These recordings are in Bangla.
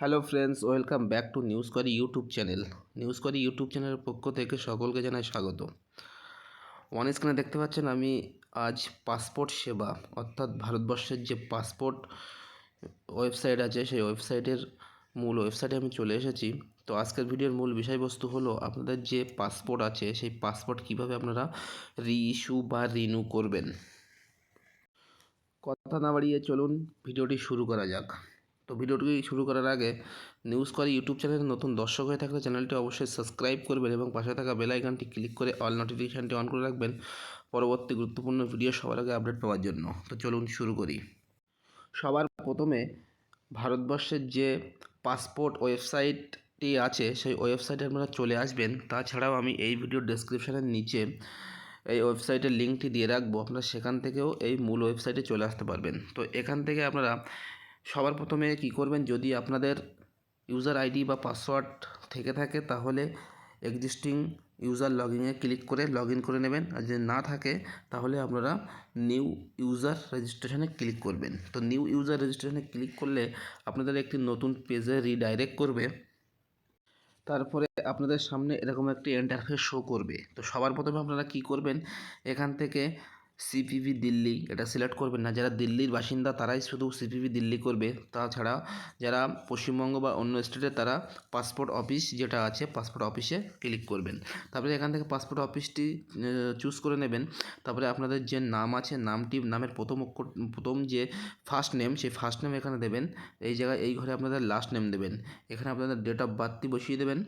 Hello friends, welcome back to news করি ইউটিউব চ্যানেল। নিউজ করি ইউটিউব চ্যানেলের পক্ষ থেকে সকলকে জানাই স্বাগত। ওয়ান স্ক্রিনে দেখতে পাচ্ছেন আমি আজ পাসপোর্ট সেবা, অর্থাৎ ভারতবর্ষের যে পাসপোর্ট ওয়েবসাইট আছে, সেই ওয়েবসাইটের মূল ওয়েবসাইটে আমি চলে এসেছি। তো আজকের ভিডিওর মূল বিষয়বস্তু হলো আপনাদের যে পাসপোর্ট আছে, সেই পাসপোর্ট কীভাবে আপনারা রি ইস্যু বা রিনিউ করবেন। কথা না বাড়িয়ে চলুন, ভিডিওটি শুরু করা যাক। তো ভিডিওটি শুরু করার আগে নিউজ করে ইউটিউব চ্যানেলে নতুন দর্শক হয়ে থাকলে চ্যানেলটি অবশ্যই সাবস্ক্রাইব করবেন এবং পাশে থাকা বেল আইকনটি ক্লিক করে অল নোটিফিকেশানটি অন করে রাখবেন পরবর্তী গুরুত্বপূর্ণ ভিডিও সবার আগে আপডেট পাওয়ার জন্য। তো চলুন শুরু করি। সবার প্রথমে ভারতবর্ষের যে পাসপোর্ট ওয়েবসাইটটি আছে, সেই ওয়েবসাইটে আপনারা চলে আসবেন। তাছাড়াও আমি এই ভিডিও ডেসক্রিপশানের নিচে এই ওয়েবসাইটের লিঙ্কটি দিয়ে রাখব। আপনারা সেখান থেকেও এই মূল ওয়েবসাইটে চলে আসতে পারবেন। তো এখান থেকে আপনারা সবার প্রথমে কি করবেন? যদি আপনাদের ইউজার আইডি বা পাসওয়ার্ড থেকে থাকে, তাহলে এক্সিস্টিং ইউজার লগইনে ক্লিক করে লগ করে নেবেন। আর যদি না থাকে, তাহলে আপনারা নিউ ইউজার রেজিস্ট্রেশনে ক্লিক করবেন। তো নিউ ইউজার রেজিস্ট্রেশনে ক্লিক করলে আপনাদের একটি নতুন পেজে রিডাইরেক্ট করবে। তারপরে আপনাদের সামনে এরকম একটি ইন্টারফেস শো করবে। তো সবার প্রথমে আপনারা কি করবেন? এখান থেকে সিপিভি দিল্লি, এটা সিলেক্ট করবেন না। যারা দিল্লির বাসিন্দা, তারাই শুধু সিপিভি দিল্লি করবে। তাছাড়া যারা পশ্চিমবঙ্গ বা অন্য স্টেটে তারা পাসপোর্ট অফিস যেটা আছে পাসপোর্ট অফিসে ক্লিক করবেন। তারপরে এখান থেকে পাসপোর্ট অফিসটি চুজ করে নেবেন। তারপরে আপনাদের যে নাম আছে, নামটি, নামের প্রথম অক্ষর, প্রথম যে ফার্স্ট নেম সেই ফার্স্ট নেম এখানে দেবেন। এই জায়গায়, এই ঘরে আপনাদের লাস্ট নেম দেবেন। এখানে আপনাদের ডেট অফ বার্থটি বসিয়ে দেবেন।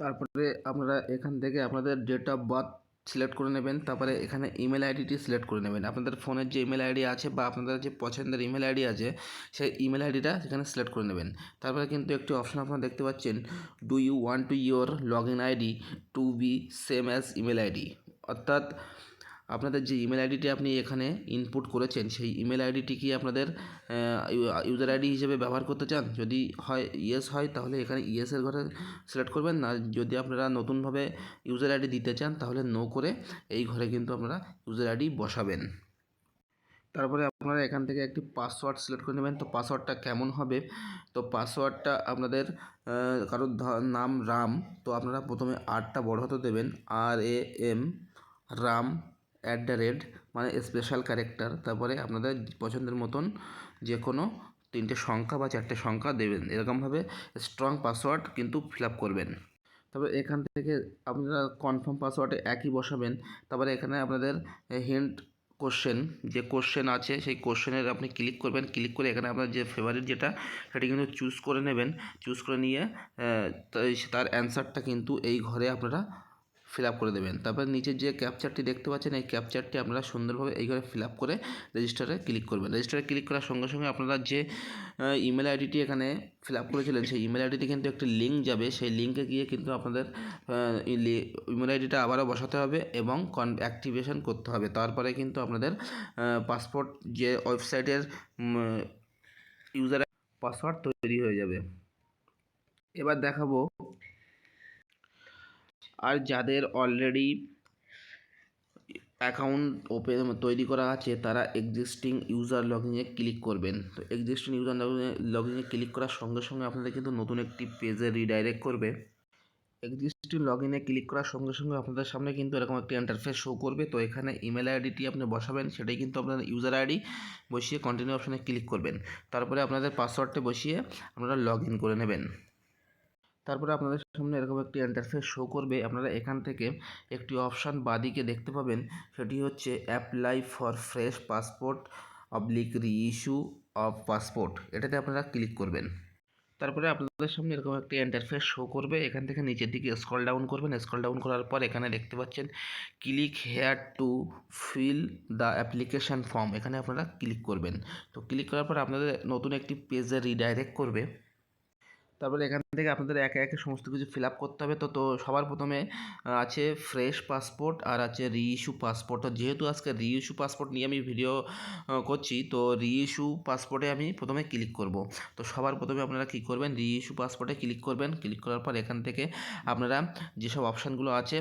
তারপরে আপনারা এখান থেকে আপনাদের ডেট অফ বার্থ সিলেক্ট করে নেবেন, তারপরে এখানে ইমেল আইডিটি সিলেক্ট করে নেবেন। আপনাদের ফোনের যে ইমেল আইডি আছে বা আপনাদের যে পছন্দের ইমেল আইডি আছে, সেই ইমেল আইডিটা সেখানে সিলেক্ট করে নেবেন। তারপরে কিন্তু একটি অপশন আপনারা দেখতে পাচ্ছেন do you want to your log in ID to be same as email ID অর্থাৎ আপনাদের যে ইমেল আইডিটি আপনি এখানে ইনপুট করেছেন, সেই ইমেল আইডিটি কি আপনাদের ইউজার আইডি হিসেবে ব্যবহার করতে চান? যদি হয় ইয়েস হয়, তাহলে এখানে ইয়েসের ঘরে সিলেক্ট করবেন। না যদি আপনারা নতুনভাবে ইউজার আইডি দিতে চান, তাহলে নো করে এই ঘরে কিন্তু আপনারা ইউজার আইডি বসাবেন। তারপরে আপনারা এখান থেকে একটি পাসওয়ার্ড সিলেক্ট করে নেবেন। তো পাসওয়ার্ডটা কেমন হবে? তো পাসওয়ার্ডটা আপনাদের কারোর নাম রাম। তো আপনারা প্রথমে আরটা বড় হতে দেবেন। R A M Ram. At the rate মানে স্পেশাল ক্যারেক্টার তারপরে আপনাদের পছন্দের মতন যে কোনো তিনটে সংখ্যা বা চারটে সংখ্যা দেবেন। এরকমভাবে স্ট্রং পাসওয়ার্ড কিন্তু ফিল আপ করবেন। তারপরে এখান থেকে আপনারা কনফার্ম পাসওয়ার্ডে একই বসাবেন। তারপরে এখানে আপনাদের হিন্ট কোশ্চেন যে কোশ্চেন আছে, সেই কোশ্চেনের আপনি ক্লিক করবেন। ক্লিক করে এখানে আপনার যে ফেভারিট যেটা, সেটি কিন্তু চুজ করে নেবেন। চুজ করে নিয়ে তার অ্যান্সারটা কিন্তু এই ঘরে আপনারা ফিল করে দেবেন। তারপরে নিচের যে ক্যাপচারটি দেখতে পাচ্ছেন, এই ক্যাপচারটি আপনারা সুন্দরভাবে এই ঘরে ফিল করে রেজিস্টারে ক্লিক করবেন। রেজিস্টারে ক্লিক করার সঙ্গে সঙ্গে আপনারা যে ইমেল আইডিটি এখানে ফিল আপ করেছিলেন, সেই ইমেল আইডিতে কিন্তু একটি লিঙ্ক যাবে। সেই লিঙ্কে গিয়ে কিন্তু আপনাদের ইমেল আইডিটা আবারও বসাতে হবে এবং কন অ্যাক্টিভেশন করতে হবে। তারপরে কিন্তু আপনাদের পাসপোর্ট যে ওয়েবসাইটের ইউজার পাসওয়ার্ড তৈরি হয়ে যাবে। এবার দেখাবো আর যাদের অলরেডি অ্যাকাউন্ট ওপেন তৈরি করা আছে, তারা এক্সিস্টিং ইউজার লগইনে ক্লিক করবেন। তো এক্সিস্টিং ইউজার লগইনে ক্লিক করার সঙ্গে সঙ্গে আপনাদের কিন্তু নতুন একটি পেজে রিডাইরেক্ট করবে। এক্সিস্টিং লগ ইনে ক্লিক করার সঙ্গে সঙ্গে আপনাদের সামনে কিন্তু এরকম একটি ইন্টারফেস শো করবে। তো এখানে ইমেল আইডিটি আপনি বসাবেন, সেটাই কিন্তু আপনার ইউজার আইডি বসিয়ে কন্টিনিউ অপশানে ক্লিক করবেন। তারপরে আপনাদের পাসওয়ার্ডটা বসিয়ে আপনারা লগ ইন করে নেবেন। তারপরে আপনাদের সামনে এরকম একটি ইন্টারফেস শো করবে। আপনারা এখান থেকে একটি অপশান বাদিকে দেখতে পাবেন। সেটি হচ্ছে apply for fresh passport oblique reissue of passport এটাতে আপনারা ক্লিক করবেন। তারপরে আপনাদের সামনে এরকম একটি ইন্টারফেস শো করবে। এখান থেকে নিচের দিকে স্ক্রল ডাউন করবেন। স্ক্রল ডাউন করার পর এখানে দেখতে পাচ্ছেন click here to fill the application form এখানে আপনারা ক্লিক করবেন। তো ক্লিক করার পর আপনাদের নতুন একটি পেজে রিডাইরেক্ট করবে। তারপরে এখান থেকে আপনাদের একে একে সমস্ত কিছু ফিল করতে হবে। তো তো সবার প্রথমে আছে ফ্রেশ পাসপোর্ট আর আছে রি ইস্যু পাসপোর্ট তো যেহেতু আজকে রি ইস্যু পাসপোর্ট নিয়ে আমি ভিডিও করছি, তো রি ইস্যু পাসপোর্টে আমি প্রথমে ক্লিক করব। তো সবার প্রথমে আপনারা কী করবেন? রি ইস্যু পাসপোর্টে ক্লিক করবেন। ক্লিক করার পর এখান থেকে আপনারা যেসব অপশানগুলো আছে,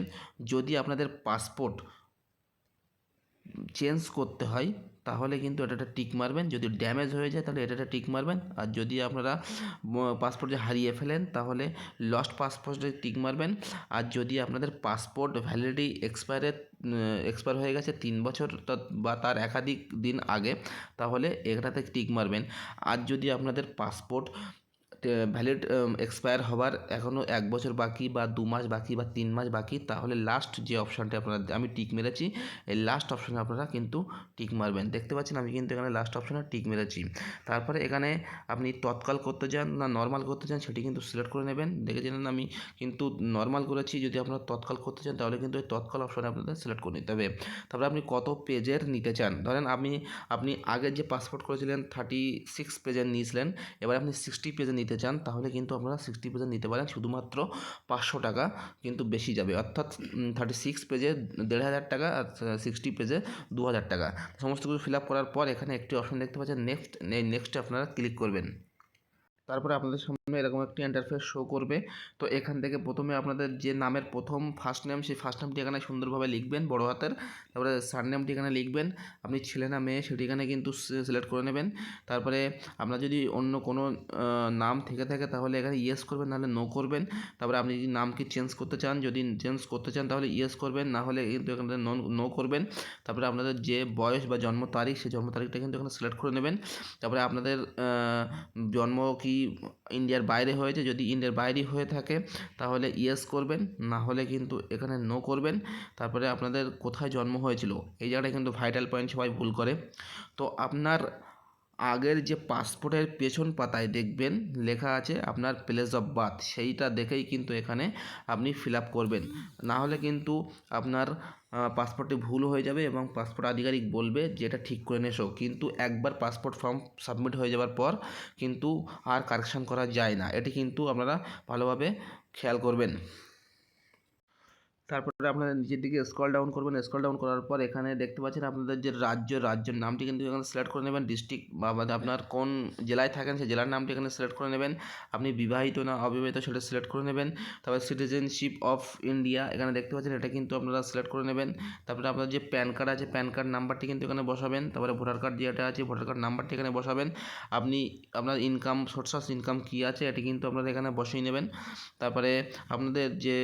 যদি আপনাদের পাসপোর্ট চেঞ্জ করতে হয় তাহলে কিন্তু এটা একটা টিক মারবেন। যদি ড্যামেজ হয়ে যায় তাহলে এটা একটা টিক মারবেন। আর যদি আপনারা পাসপোর্ট হারিয়ে ফেলেন তাহলে লস্ট পাসপোর্টে টিক মারবেন। আর যদি আপনাদের পাসপোর্ট ভ্যালিডিটি এক্সপায়ারের এক্সপায়ার হয়ে গেছে তিন বছর বা তার একাধিক দিন আগে, তাহলে এটাতে টিক মারবেন। আর যদি আপনাদের পাসপোর্ট ভ্যালিড এক্সপায়ার হবার এখনও এক বছর বাকি বা দু মাস বাকি বা তিন মাস বাকি, তাহলে লাস্ট যে অপশানটি আপনারা, আমি টিক মেরেছি, এই লাস্ট অপশানে আপনারা কিন্তু টিক মারবেন। দেখতে পাচ্ছেন আমি কিন্তু এখানে লাস্ট অপশানে টিক মেরেছি। তারপরে এখানে আপনি তৎকাল করতে চান না নর্মাল করতে চান, সেটি কিন্তু সিলেক্ট করে নেবেন। দেখেছিলেন আমি কিন্তু নর্মাল করেছি, যদি আপনারা তৎকাল করতে চান, তাহলে কিন্তু ওই তৎকাল অপশানে আপনাদের সিলেক্ট করে নিতে হবে। তারপরে আপনি কত পেজের নিতে চান? ধরেন আপনি আপনি আগের যে পাসপোর্ট করেছিলেন থার্টি সিক্স পেজের নিয়েছিলেন, এবার আপনি সিক্সটি পেজে নিতে চান, তাহলে কিন্তু আপনারা সিক্সটি পেজের নিতে পারেন। শুধুমাত্র পাঁচশো টাকা কিন্তু বেশি যাবে। অর্থাৎ থার্টি সিক্স পেজে দেড় হাজার টাকা আর সিক্সটি পেজে দু হাজার টাকা। সমস্ত কিছু ফিল আপ করার পর এখানে একটি অপশন দেখতে পাচ্ছেন নেক্সট নেক্সটে আপনারা ক্লিক করবেন। তারপরে আপনাদের সামনে এরকম একটি ইন্টারফেস শো করবে। তো এখান থেকে প্রথমে আপনাদের যে নামের প্রথম ফার্স্ট নেম সেই ফার্স্ট নামটি এখানে সুন্দরভাবে লিখবেন বড় হাতের। তারপরে সার নেমটি এখানে লিখবেন। আপনি ছেলে না মেয়ে, সেটি এখানে কিন্তু সিলেক্ট করে নেবেন। তারপরে আপনার যদি অন্য কোনো নাম থেকে থাকে, তাহলে এখানে ইয়েস করবেন, নাহলে নো করবেন। তারপরে আপনি যদি নামকে চেঞ্জ করতে চান, যদি চেঞ্জ করতে চান, তাহলে ইয়েস করবেন, না হলে কিন্তু এখানে নো নো করবেন। তারপরে আপনাদের যে বয়স বা জন্ম তারিখ, সেই জন্ম তারিখটা কিন্তু এখানে সিলেক্ট করে নেবেন। তারপরে আপনাদের জন্ম কি ইন্ডিয়ার বাইরে হয়েছে যদি ইন্ডিয়ার বাইরে হয়ে থাকে, তাহলে ইয়েস করবেন, না হলে কিন্তু এখানে নো করবেন। তারপরে আপনাদের কোথায় জন্ম হয়েছিল, এই জায়গাটা কিন্তু ভাইটাল পয়েন্ট সবাই ভুল করে। তো আপনার আগের যে পাসপোর্টের পেছন পাতায় দেখবেন, লেখা আছে আপনার প্লেস অফ বার্থ সেইটা দেখেই কিন্তু এখানে আপনি ফিল আপ করবেন। না হলে কিন্তু আপনার পাসপোর্টটি ভুল হয়ে যাবে এবং পাসপোর্ট আধিকারিক বলবে যে এটা ঠিক করে নেছো। কিন্তু একবার পাসপোর্ট ফর্ম সাবমিট হয়ে যাওয়ার পর কিন্তু আর কারেকশান করা যায় না। এটি কিন্তু আপনারা ভালোভাবে খেয়াল করবেন। তারপরে আপনারা নিচের দিকে স্ক্রল ডাউন করবেন স্ক্রল ডাউন করার পর এখানে দেখতে পাচ্ছেন আপনাদের যে রাজ্য, রাজ্যের নামটি কিন্তু এখানে সিলেক্ট করে নেবেন ডিস্ট্রিক্ট বা আপনার কোন জেলায় থাকেন সেই জেলার নামটি এখানে সিলেক্ট করে নেবেন। আপনি বিবাহিত না অবিবাহিত সেটা সিলেক্ট করে নেবেন। তারপরে সিটিজেনশিপ অফ ইন্ডিয়া এখানে দেখতে পাচ্ছেন এটা কিন্তু আপনারা সিলেক্ট করে নেবেন। তারপরে আপনার যে প্যান কার্ড আছে প্যান কার্ড নাম্বারটি কিন্তু এখানে বসাবেন। তারপরে ভোটার কার্ড যেটা আছে ভোটার কার্ড নাম্বারটি এখানে বসাবেন। আপনি আপনার ইনকাম সোর্স অফ ইনকাম কী আছে, এটি কিন্তু আপনারা এখানে বসিয়ে নেবেন। তারপরে আপনাদের যে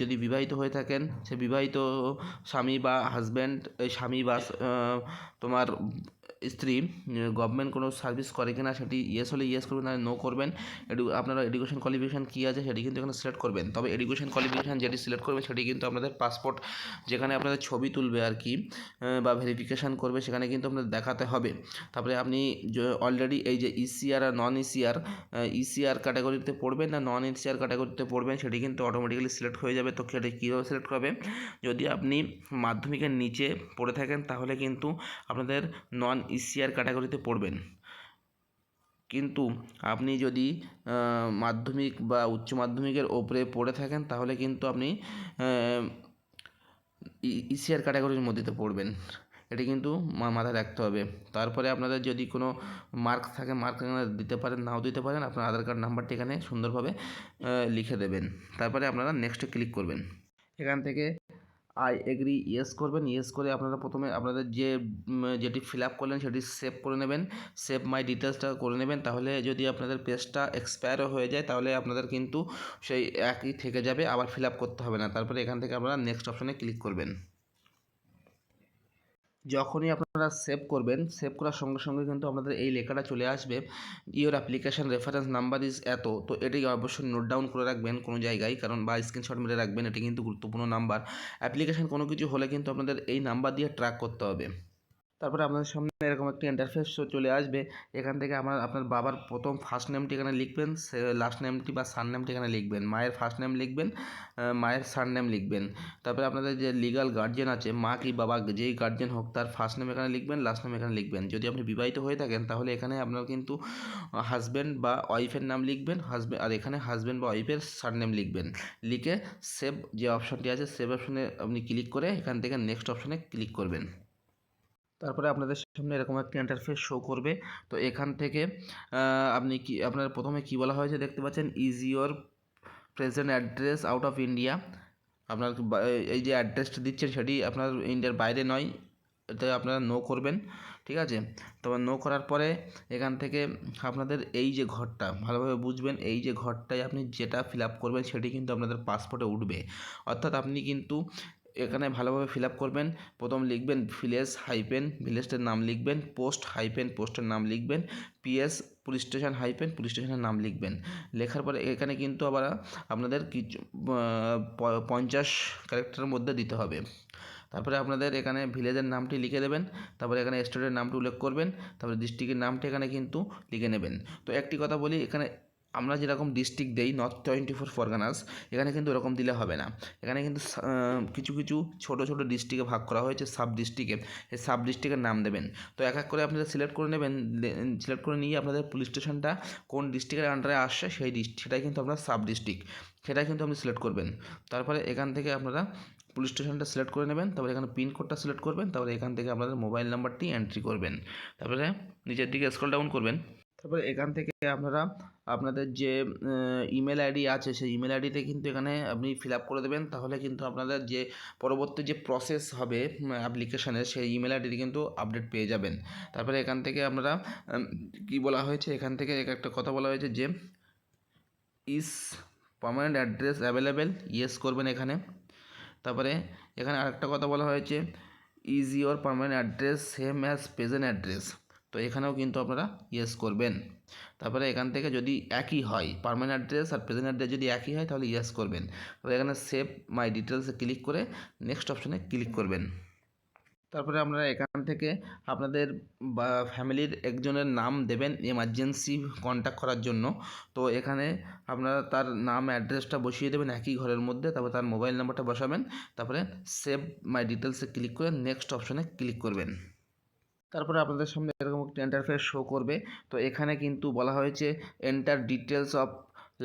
যদি বিবাহিত হয়ে থাকেন সে বিবাহিত স্বামী বা হাজব্যান্ড স্বামী বা তোমার স্ত্রী গভর্নমেন্ট কোনো সার্ভিস করে কিনা সেটি ইয়েস হলে ইয়েস করবেন না নো করবেন এডু আপনারা এডুকেশন কোয়ালিফিকেশান কী আছে সেটি কিন্তু এখানে সিলেক্ট করবেন। তবে এডুকেশন কোয়ালিফিকেশান যেটি সিলেক্ট করবেন সেটি কিন্তু আপনাদের পাসপোর্ট যেখানে আপনাদের ছবি তুলবে আর কি বা ভেরিফিকেশান করবে সেখানে কিন্তু আপনাদের দেখাতে হবে। তারপরে আপনি অলরেডি এই যে E ইসিআর আর নন ইসিআর ইসিআর ক্যাটাগরিতে পড়বেন না নন ইসিআর ক্যাটাগরিতে পড়বেন সেটি কিন্তু অটোমেটিক্যালি সিলেক্ট হয়ে যাবে। তো সেটি কীভাবে সিলেক্ট হবে যদি আপনি মাধ্যমিকের নিচে পড়ে থাকেন তাহলে কিন্তু আপনাদের নন ইসিআর ক্যাটাগরিতে পড়বেন। কিন্তু আপনি যদি মাধ্যমিক বা উচ্চ মাধ্যমিকের ওপরে পড়ে থাকেন, তাহলে কিন্তু আপনি ইসিআর ক্যাটাগরির মধ্যেতে পড়বেন। এটি কিন্তু মাথায় রাখতে হবে। তারপরে আপনাদের যদি কোনো মার্ক থাকে, মার্ক দিতে পারেন, নাও দিতে পারেন, আপনার আধার কার্ড নাম্বারটি এখানে সুন্দরভাবে লিখে দেবেন। তারপরে আপনারা নেক্সটে ক্লিক করবেন। এখান থেকে আই এগ্রি ইয়েস করবেন ইয়েস করে আপনারা প্রথমে আপনাদের যে যেটি ফিল আপ করলেন সেটি সেভ করে নেবেন। সেভ মাই ডিটেলসটা করে নেবেন। তাহলে যদি আপনাদের পেজটা এক্সপায়ারও হয়ে যায়, তাহলে আপনাদের কিন্তু সেই একই থেকে যাবে, আবার ফিল আপ করতে হবে না। তারপরে এখান থেকে আপনারা নেক্সট অপশনে ক্লিক করবেন। যখনই আপনারা সেভ করবেন সেভ করার সঙ্গে সঙ্গে কিন্তু আপনাদের এই লেখাটা চলে আসবে। Your application reference number is এত, তো এটি অবশ্যই নোট ডাউন করে রাখবেন কোনো জায়গায়, কারণ বা স্ক্রিনশট মেরে রাখবেন, এটি কিন্তু গুরুত্বপূর্ণ নাম্বার অ্যাপ্লিকেশান কোনো কিছু হলে কিন্তু আপনাদের এই নাম্বার দিয়ে ট্র্যাক করতে হবে। তারপরে আপনাদের সামনে এরকম একটি ইন্টারফেস চলে আসবে। এখান থেকে আপনার আপনার বাবার প্রথম ফার্স্ট নেমটি এখানে লিখবেন লাস্ট নেমটি বা সার নেমটি এখানে লিখবেন। মায়ের ফার্স্ট নেম লিখবেন মায়ের সার নেম লিখবেন। তারপরে আপনাদের যে লিগাল গার্জেন আছে, মা কি বাবা যেই গার্জেন হোক, তার ফার্স্ট নেম এখানে লিখবেন লাস্ট নেম এখানে লিখবেন। যদি আপনি বিবাহিত হয়ে থাকেন, তাহলে এখানে আপনার কিন্তু হাজব্যান্ড বা ওয়াইফের নাম লিখবেন হাজব্যান্ড আর এখানে হাজব্যান্ড বা ওয়াইফের সার নেম লিখবেন। লিখে সেভ যে অপশনটি আছে সেভ অপশনে আপনি ক্লিক করে এখান থেকে নেক্সট অপশনে ক্লিক করবেন। তারপরে আপনাদের সামনে এরকম একটি ইন্টারফেস শো করবে। তো এখান থেকে আপনি কি, আপনার প্রথমে কি বলা হয়েছে দেখতে পাচ্ছেন? Is present address out of India আপনার এই যে অ্যাড্রেসটা দিচ্ছেন সেটি আপনার ইন্ডিয়ার বাইরে নয়, এতে আপনারা নো করবেন, ঠিক আছে? তবে নো করার পরে এখান থেকে আপনাদের এই যে ঘরটা, ভালোভাবে বুঝবেন, এই যে ঘরটায় আপনি যেটা ফিল আপ করবেন সেটি কিন্তু আপনাদের পাসপোর্টে উঠবে। অর্থাৎ আপনি কিন্তু এখানে ভালোভাবে ফিল আপ করবেন। প্রথম লিখবেন ভিলেজ হাইপেন ভিলেজটার নাম লিখবেন পোস্ট হাইপেন পোস্টের নাম লিখবেন PS police station hyphen police স্টেশনের নাম লিখবেন। লেখার পরে এখানে কিন্তু আবার আপনাদের কিছু পঞ্চাশ ক্যারেক্টারের মধ্যে দিতে হবে। তারপরে আপনাদের এখানে ভিলেজের নামটি লিখে দেবেন, তারপরে এখানে স্টেটের নামটি উল্লেখ করবেন, তারপরে ডিস্ট্রিক্টের নামটি এখানে কিন্তু লিখে নেবেন। তো একটি কথা বলি, এখানে আমরা যেরকম ডিস্ট্রিক্ট দেই নর্থ টোয়েন্টি ফোর ফরগানাস এখানে কিন্তু ওরকম দিলে হবে না। এখানে কিন্তু কিছু কিছু ছোট ছোট ডিস্ট্রিক্টে ভাগ করা হয়েছে সাব ডিস্ট্রিক্টে এই সাব ডিস্ট্রিক্টের নাম দেবেন। তো এক এক করে আপনারা সিলেক্ট করে নেবেন। সিলেক্ট করে নিয়ে আপনাদের পুলিশ স্টেশনটা কোন ডিস্ট্রিক্টের আন্ডারে আসছে, সেই ডিস্ট্রিক্ট সেটাই কিন্তু আপনার সাব ডিস্ট্রিক্ট সেটাই কিন্তু আপনি সিলেক্ট করবেন। তারপরে এখান থেকে আপনারা পুলিশ স্টেশনটা সিলেক্ট করে নেবেন, তারপরে এখানে পিনকোডটা সিলেক্ট করবেন, তারপরে এখান থেকে আপনাদের মোবাইল নাম্বারটি এন্ট্রি করবেন। তারপরে নিচের দিকে স্ক্রল ডাউন করবেন। তারপরে এখান থেকে আপনারা আপনাদের যে ইমেল আইডি আছে, সেই ইমেল আইডিতে কিন্তু এখানে আপনি ফিল আপ করে দেবেন। তাহলে কিন্তু আপনাদের যে, পরবর্তী যে প্রসেস হবে অ্যাপ্লিকেশানের সেই ইমেল আইডিতে কিন্তু আপডেট পেয়ে যাবেন। তারপরে এখান থেকে আপনারা কি বলা হয়েছে? এখান থেকে একটা কথা বলা হয়েছে যে is permanent address available yes করবেন এখানে। তারপরে এখানে আরেকটা কথা বলা হয়েছে is your permanent address same as present address তো এখানেও কিন্তু আপনারা ইয়েস করবেন। তারপরে এখান থেকে যদি একই হয় পার্মানেন্ট অ্যাড্রেস আর প্রেজেন্ট অ্যাড্রেস যদি একই হয়, তাহলে ইয়েস করবেন। তারপরে এখানে সেভ মাই ডিটেলসে ক্লিক করে নেক্সট অপশানে ক্লিক করবেন। তারপরে আপনারা এখান থেকে আপনাদের ফ্যামিলির একজনের নাম দেবেন এমার্জেন্সি কন্ট্যাক্ট করার জন্য। তো এখানে আপনারা তার নাম অ্যাড্রেসটা বসিয়ে দেবেন একই ঘরের মধ্যে, তারপরে তার মোবাইল নাম্বারটা বসাবেন, তারপরে সেভ মাই ডিটেলসে ক্লিক করে নেক্সট অপশানে ক্লিক করবেন। তারপরে আপনাদের সামনে একটা ইন্টারফেস শো করবে। তো এখানে কিন্তু বলা হয়েছে enter details of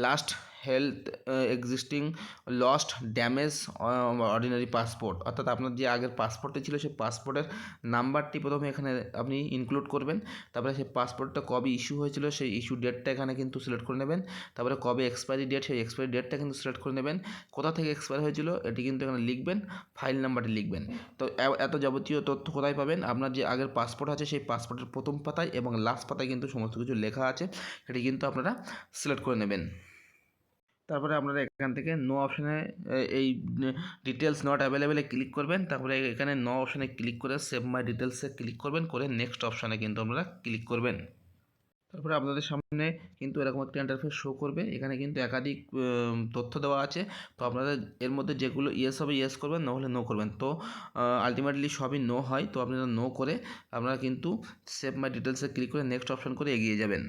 last health existing lost damage ordinary passport অর্থাৎ আপনার যে আগের পাসপোর্টটি ছিল, সেই পাসপোর্টের নাম্বারটি প্রথমে এখানে আপনি ইনক্লুড করবেন। তারপরে সেই পাসপোর্টটা কবে ইস্যু হয়েছিল, সেই ইস্যু ডেটটা এখানে কিন্তু সিলেক্ট করে নেবেন। তারপরে কবে এক্সপায়ারি ডেট সেই এক্সপায়ারি ডেটটা কিন্তু সিলেক্ট করে নেবেন। কোথা থেকে এক্সপায়ার হয়েছিল, এটি কিন্তু এখানে লিখবেন ফাইল নাম্বারটি লিখবেন। তো এত যাবতীয় তথ্য কোথায় পাবেন? আপনার যে আগের পাসপোর্ট আছে, সেই পাসপোর্টের প্রথম পাতায় এবং লাস্ট পাতায় কিন্তু সমস্ত কিছু লেখা আছে। সেটি কিন্তু আপনারা সিলেক্ট করে নেবেন। তারপরে আপনারা এখান থেকে নো অপশানে এই ডিটেলস নট অ্যাভেলেবেলে ক্লিক করবেন। তারপরে এখানে নো অপশানে ক্লিক করে সেভ মাই ডিটেলসে ক্লিক করবেন। করে নেক্সট অপশানে কিন্তু আপনারা ক্লিক করবেন। তারপরে আপনাদের সামনে কিন্তু এরকম একটা ইন্টারফেস শো করবে। এখানে কিন্তু একাধিক তথ্য দেওয়া আছে। তো আপনাদের এর মধ্যে যেগুলো ইয়েস হবে ইয়েস করবেন না হলে নো করবেন। তো আলটিমেটলি সবই নো হয়। তো আপনারা নো করে আপনারা কিন্তু সেভ মাই ডিটেলসে ক্লিক করে নেক্সট অপশান করে এগিয়ে যাবেন।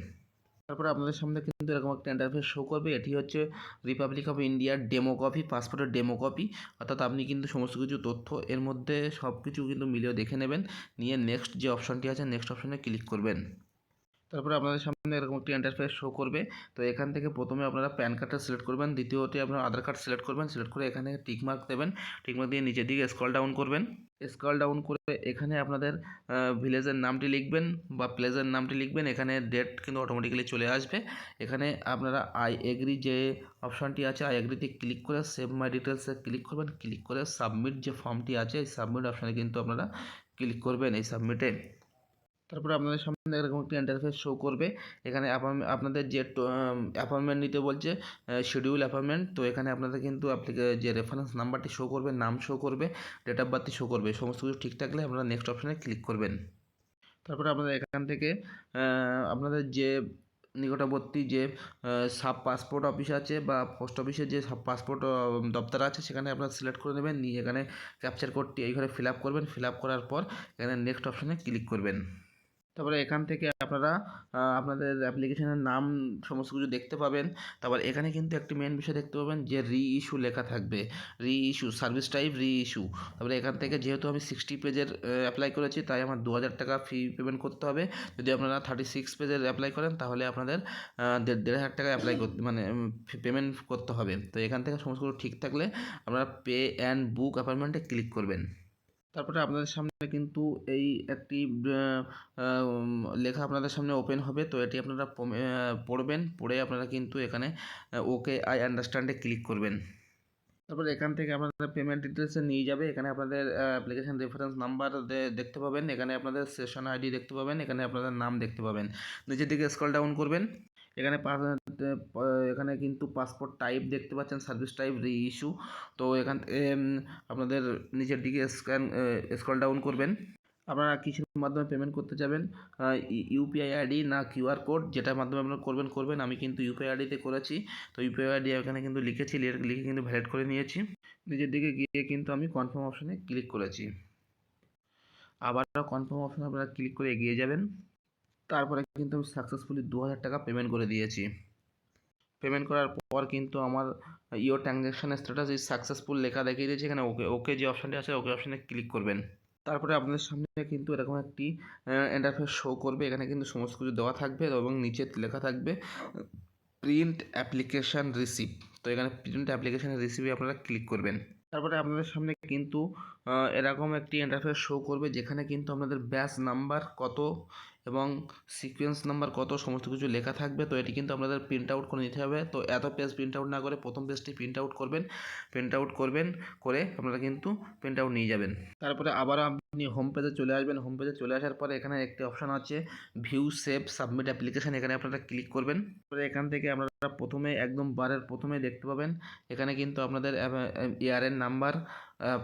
তারপরে আপনাদের সামনে কিন্তু এরকম একটা ইন্টারফেস শো করবে। এটি হচ্ছে রিপাবলিক অফ ইন্ডিয়ার ডেমো কপি পাসপোর্টের ডেমো কপি অর্থাৎ আপনি কিন্তু সমস্ত কিছু তথ্য এর মধ্যে সব কিছু কিন্তু মিলিয়ে দেখে নেবেন। নিয়ে নেক্সট যে অপশনটি আছে নেক্সট অপশানে ক্লিক করবেন। তারপরে আপনাদের সামনে এরকম একটি ইন্টারফেস শো করবে। তো এখান থেকে প্রথমে আপনারা প্যান কার্ডটা সিলেক্ট করবেন, দ্বিতীয়তে আপনার আধার কার্ড সিলেক্ট করবেন সিলেক্ট করে এখানে টিক মার্ক দেবেন টিক মার্ক দিয়ে নিচের দিকে স্ক্রল ডাউন করবেন। স্ক্রল ডাউন করে এখানে আপনাদের ভিলেজের নামটি লিখবেন বা প্লেসের নামটি লিখবেন, এখানে ডেট কিন্তু অটোমেটিক্যালি চলে আসবে। এখানে আপনারা আই এগ্রি যে অপশানটি আছে আই এগ্রিতে ক্লিক করে সেভ মাই ডিটেলসে ক্লিক করবেন ক্লিক করে সাবমিট যে ফর্মটি আছে, এই সাবমিট অপশানে কিন্তু আপনারা ক্লিক করবেন এই সাবমিটে তারপরে আপনাদের সামনে এরকম একটি ইন্টারফেস শো করবে। এখানে আপনাদের যে অ্যাপয়েন্টমেন্ট নিতে বলছে শিডিউল অ্যাপয়েন্টমেন্ট তো এখানে আপনাদের কিন্তু যে রেফারেন্স নাম্বারটি শো করবে, নাম শো করবে ডেট অফ বার্থটি শো করবে, সমস্ত কিছু ঠিক থাকলে আপনারা নেক্সট অপশানে ক্লিক করবেন। তারপরে আপনাদের এখান থেকে আপনাদের যে নিকটবর্তী যে সাব পাসপোর্ট অফিস আছে বা পোস্ট অফিসের যে সাব পাসপোর্ট দপ্তর আছে, সেখানে আপনারা সিলেক্ট করে নেবেন, নিয়ে এখানে ক্যাপচার কোডটি এই ঘরে ফিল আপ করবেন। ফিল আপ করার পর এখানে নেক্সট অপশানে ক্লিক করবেন। তারপরে এখান থেকে আপনারা আপনাদের অ্যাপ্লিকেশনের নাম, সমস্ত কিছু দেখতে পাবেন। তারপর এখানে কিন্তু একটি মেন বিষয় দেখতে পাবেন যে রি ইস্যু লেখা থাকবে। রি ইস্যু সার্ভিস টাইপ রি ইস্যু তারপরে এখান থেকে যেহেতু আমি সিক্সটি পেজের অ্যাপ্লাই করেছি, তাই আমার দু হাজার টাকা ফি পেমেন্ট করতে হবে। যদি আপনারা থার্টি সিক্স পেজের অ্যাপ্লাই করেন, তাহলে আপনাদের দেড় দেড় হাজার টাকা অ্যাপ্লাই করতে মানে পেমেন্ট করতে হবে। তো এখান থেকে সমস্ত কিছু ঠিক থাকলে আপনারা পে অ্যান্ড বুক অ্যাপয়েন্টমেন্টে ক্লিক করবেন। তারপরে আপনাদের সামনে কিন্তু এই একটি লেখা আপনাদের সামনে ওপেন হবে। তো এটি আপনারা পড়বেন, পড়ে আপনারা কিন্তু এখানে ওকে আই আন্ডারস্ট্যান্ডে ক্লিক করবেন। তারপরে এখান থেকে আপনাদের পেমেন্ট ডিটেলসে নিয়ে যাবে। এখানে আপনাদের অ্যাপ্লিকেশন রেফারেন্স নাম্বার দেখতে পাবেন। এখানে আপনাদের সেশন আইডি দেখতে পাবেন। এখানে আপনাদের নাম দেখতে পাবেন। নিচের দিকে স্ক্রল ডাউন করবেন। এখানে এখানে কিন্তু পাসপোর্ট টাইপ দেখতে পাচ্ছেন সার্ভিস টাইপ রি ইস্যু তো এখান আপনাদের নিচের দিকে স্ক্যান স্ক্রল ডাউন করবেন। আপনারা কিসের মাধ্যমে পেমেন্ট করতে যাবেন ইউপিআই আইডি না কিউআর কোড যেটার মাধ্যমে আপনারা করবেন করবেন। আমি কিন্তু ইউপিআই আইডিতে করেছি। তো ইউপিআই আইডি এখানে কিন্তু লিখেছি, লিখে কিন্তু ভ্যালিড করে নিয়েছি। নিজের দিকে গিয়ে কিন্তু আমি কনফার্ম অপশানে ক্লিক করেছি। আবারও কনফার্ম অপশানে আপনারা ক্লিক করে এগিয়ে যাবেন। তারপরে কিন্তু আমি সাকসেসফুলি দু হাজার টাকা পেমেন্ট করে দিয়েছি। পেমেন্ট করার পর কিন্তু আমার ইও ট্রানজ্যাকশানের স্ট্যাটাস ইজ সাকসেসফুল লেখা দেখিয়ে দিয়েছে। এখানে ওকে ওকে যে অপশানটি আছে, ওকে অপশানে ক্লিক করবেন। তারপরে আপনাদের সামনে কিন্তু এরকম একটি ইন্টারফেস শো করবে। এখানে কিন্তু সমস্ত কিছু দেওয়া থাকবে এবং নিচে লেখা থাকবে প্রিন্ট অ্যাপ্লিকেশান রিসিপ্ট তো এখানে প্রিন্ট অ্যাপ্লিকেশান রিসিপে আপনারা ক্লিক করবেন। তারপরে আপনাদের সামনে কিন্তু এরকম একটি ইন্টারফেস শো করবে। যেখানে কিন্তু আপনাদের ব্যাচ নাম্বার কত এবং সিকোয়েন্স নাম্বার কত, সমস্ত কিছু লেখা থাকবে, তো এটি কিন্তু আপনাদের প্রিন্ট আউট করে নিতে হবে। তো এত পেজ প্রিন্ট আউট না করে প্রথম পেজটি প্রিন্ট আউট করবেন প্রিন্ট আউট করবেন, করে আপনারা কিন্তু প্রিন্ট আউট নিয়ে যাবেন। তারপরে আবার আপনি হোম পেজে চলে আসবেন। হোম পেজে চলে আসার পরে এখানে একটি অপশান আছে ভিউ সেভ সাবমিট অ্যাপ্লিকেশান এখানে আপনারা ক্লিক করবেন। তারপরে এখান থেকে আপনারা প্রথমে, একদম বারের প্রথমে দেখতে পাবেন, এখানে কিন্তু আপনাদের ইয়ারের নাম্বার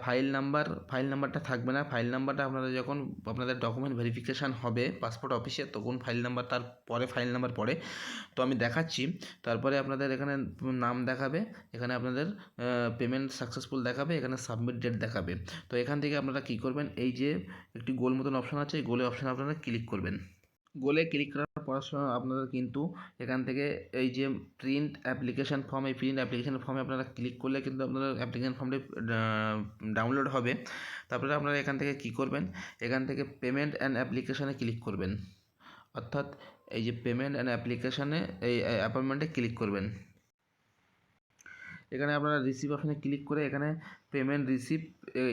ফাইল নাম্বার ফাইল নাম্বারটা থাকবে না। ফাইল নাম্বারটা আপনারা যখন আপনাদের ডকুমেন্ট ভেরিফিকেশান হবে পাসপোর্ট অফিসে তখন ফাইল নাম্বার তার পরে ফাইল নাম্বার পড়ে। তো আমি দেখাচ্ছি। তারপরে আপনাদের এখানে নাম দেখাবে, এখানে আপনাদের পেমেন্ট সাকসেসফুল দেখাবে, এখানে সাবমিট ডেট দেখাবে। তো এখান থেকে আপনারা কী করবেন, এই যে একটি গোল মতন অপশান আছে, এই গোলে অপশানে আপনারা ক্লিক করবেন। গোলে ক্লিক করার পর সময় আপনাদের কিন্তু এখান থেকে এই যে প্রিন্ট অ্যাপ্লিকেশান ফর্ম এই প্রিন্ট অ্যাপ্লিকেশান ফর্মে আপনারা ক্লিক করলে কিন্তু আপনাদের অ্যাপ্লিকেশান ফর্মটি ডাউনলোড হবে। তারপরে আপনারা এখান থেকে কী করবেন? এখান থেকে পেমেন্ট অ্যান্ড অ্যাপ্লিকেশানে ক্লিক করবেন। অর্থাৎ এই যে পেমেন্ট অ্যান্ড অ্যাপ্লিকেশানে এই অ্যাপয়েন্টমেন্টে ক্লিক করবেন। এখানে আপনারা রিসিভ অপশানে ক্লিক করে এখানে পেমেন্ট রিসিভ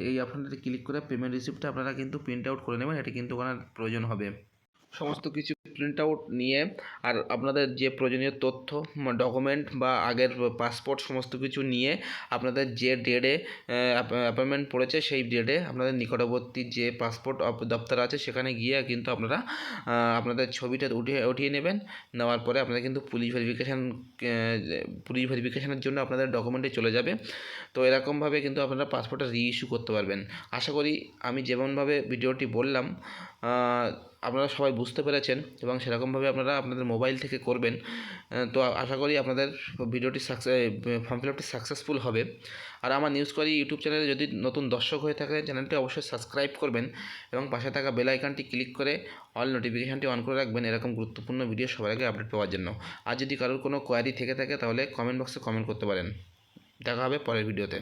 এই অপশানটাতে ক্লিক করে পেমেন্ট রিসিপ্টটা আপনারা কিন্তু প্রিন্ট আউট করে নেবেন। এটা কিন্তু ওখানে প্রয়োজন হবে। সমস্ত কিছু প্রিন্ট আউট নিয়ে আর আপনাদের যে প্রয়োজনীয় তথ্য ডকুমেন্ট বা আগের পাসপোর্ট সমস্ত কিছু নিয়ে আপনাদের যে ডেটে অ্যাপয়েন্টমেন্ট পড়েছে সেই ডেটে আপনাদের নিকটবর্তী যে পাসপোর্ট দপ্তর আছে সেখানে গিয়ে কিন্তু আপনারা আপনাদের ছবিটা উঠিয়ে উঠিয়ে নেবেন। নেওয়ার পরে আপনারা কিন্তু পুলিশ ভেরিফিকেশান পুলিশ ভেরিফিকেশানের জন্য আপনাদের ডকুমেন্টে চলে যাবে। তো এরকমভাবে কিন্তু আপনারা পাসপোর্টটা রিইস্যু করতে পারবেন। আশা করি আমি যেমনভাবে ভিডিওটি বললাম আপনারা সবাই বুঝতে পেরেছেন এবং সেরকমভাবে আপনারা আপনাদের মোবাইল থেকে করবেন। তো আশা করি আপনাদের ভিডিওটি সাকসেস ফর্ম ফিল আপটি সাকসেসফুল হবে। আর আমার নিউজ করি ইউটিউব চ্যানেলে যদি নতুন দর্শক হয়ে থাকে চ্যানেলটি অবশ্যই সাবস্ক্রাইব করবেন এবং পাশে থাকা বেল আইকনটি ক্লিক করে অল নোটিফিকেশানটি অন করে রাখবেন এরকম গুরুত্বপূর্ণ ভিডিও সবার আগে আপডেট পাওয়ার জন্য। আর যদি কারোর কোনো কোয়ারি থেকে থাকে, তাহলে কমেন্ট বক্সে কমেন্ট করতে পারেন। দেখা হবে পরের ভিডিওতে